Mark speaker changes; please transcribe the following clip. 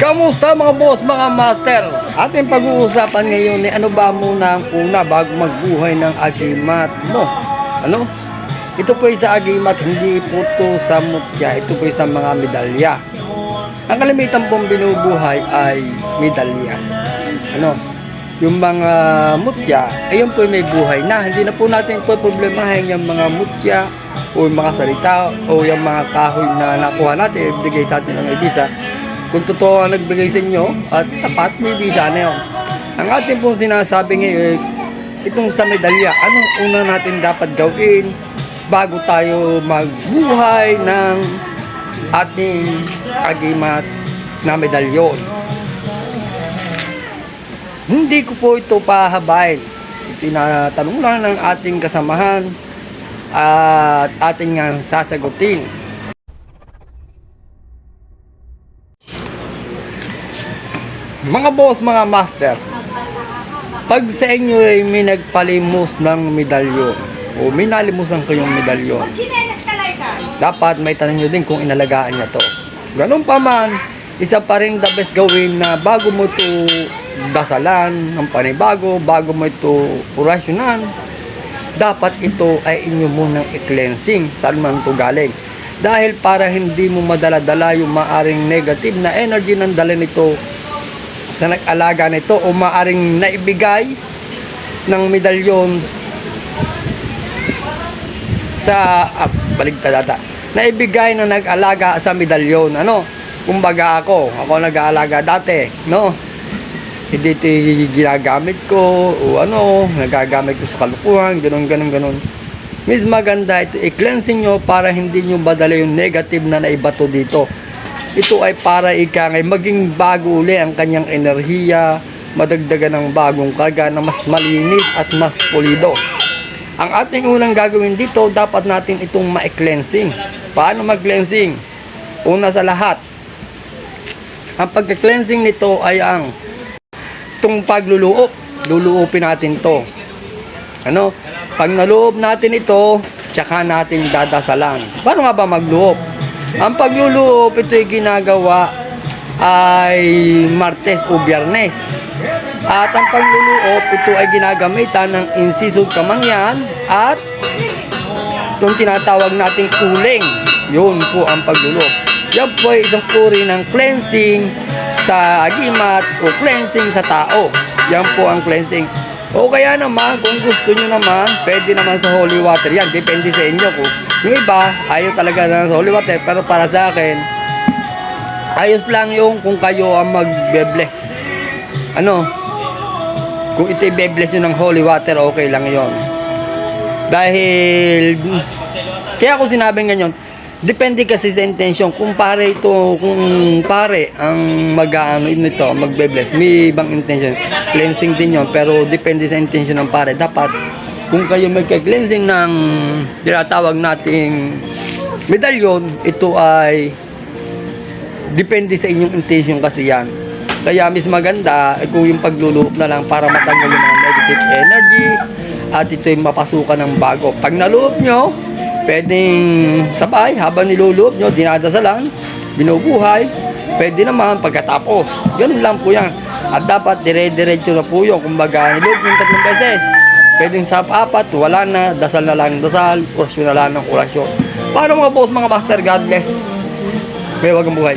Speaker 1: Kamusta mga boss, mga master? Ating pag-uusapan ngayon ay ano ba muna ang una bago magbuhay ng agimat mo? Ano? Ito po ay sa agimat, hindi po ito sa mutya, ito po ay sa mga medalya. Ang kalimitan pong binubuhay ay medalya. Ano? Yung mga mutya, ayun po ay may buhay na. Hindi na po natin po problemahin yung mga mutya o yung mga salita o yung mga kahoy na nakuha natin, ibigay sa atin ng ibisa. Kung totoo ang nagbigay sa inyo at tapat, may visa na yun. Ang ating pong sinasabi ngayon, itong sa medalya, anong una natin dapat gawin bago tayo magbuhay ng ating agimat na medalyon. Hindi ko po ito pahabain. Ito tinatanong lang ng ating kasamahan at ating sasagutin. Mga boss, mga master, pag sa inyo ay may nagpalimos ng medalyon o may nalimusan kayong medalyon, dapat may tanong nyo din kung inalagaan niya to. Ganun pa man, isa pa rin the best gawin na bago mo ito dasalan ng panibago, bago mo ito orasyonan, dapat ito ay inyo munang i-cleansing saan man ito galing. Dahil para hindi mo madala-dala yung maaring negative na energy ng dala nito sa nag-alaga nito o maaring naibigay ng medalyon sa ah, baligtad ata naibigay na nag-alaga sa medalyon ano? Kumbaga ako ako nag-aalaga dati no? Hindi ito ginagamit ko o ano nagagamit ko sa kalukuhan ganun ganun ganun. Mas maganda ito i-cleansing nyo para hindi nyo badala yung negative na naibato dito ito ay para ika ngay maging bago uli ang kanyang enerhiya madagdagan ng bagong karga na mas malinis at mas pulido ang ating unang gagawin dito, dapat natin itong ma-cleansing. Paano mag-cleansing? Una sa lahat, ang pagka-cleansing nito ay ang itong pagluluop. Luluopin natin to. Ano? Pag naloob natin ito, tsaka natin dadasalan. Paano nga ba magluop? Ang pagluluop, ito ay ginagawa ay Martes o Biyernes. At ang pagluluop, ito ay ginagamitan ng inciso kamangyan at itong tinatawag nating uling. Yun po ang pagluluop. Yan po ay isang uri ng cleansing sa agimat o cleansing sa tao. Yan po ang cleansing. O kaya naman, kung gusto nyo naman, pwede naman sa holy water yan. Depende sa inyo ko. Yung iba, ayaw talaga na sa holy water. Pero para sa akin, ayos lang yung kung kayo ang magbe-bless. Ano? Kung ito i-bless nyo ng holy water, okay lang yon. Dahil, kaya ako sinabing ganyan, depende kasi sa intention. Kung pare ito, kung pare ang mag-ano nito, magbe-bless, may ibang intention. Cleansing din yon pero depende sa intention ng pare. Dapat, kung kayo magka-cleansing ng tinatawag nating medalyon, ito ay depende sa inyong intention kasi yan. Kaya mas maganda eh, kung yung pagluluop na lang para matanggal yung mga negative energy at ito yung mapasukan ng bago. Pag naluop nyo, pwedeng sabay habang niluluop nyo, dinadasalan, binubuhay, pwede naman pagkatapos. Ganun lang po yan. At dapat dire-diretso na po yun. Kumbaga, niluop yung tatlong beses. Pwedeng sa apat, wala na, dasal na lang dasal, orasyon na lang ng orasyon. Paano mga boss, mga master, God bless. May wagang buhay.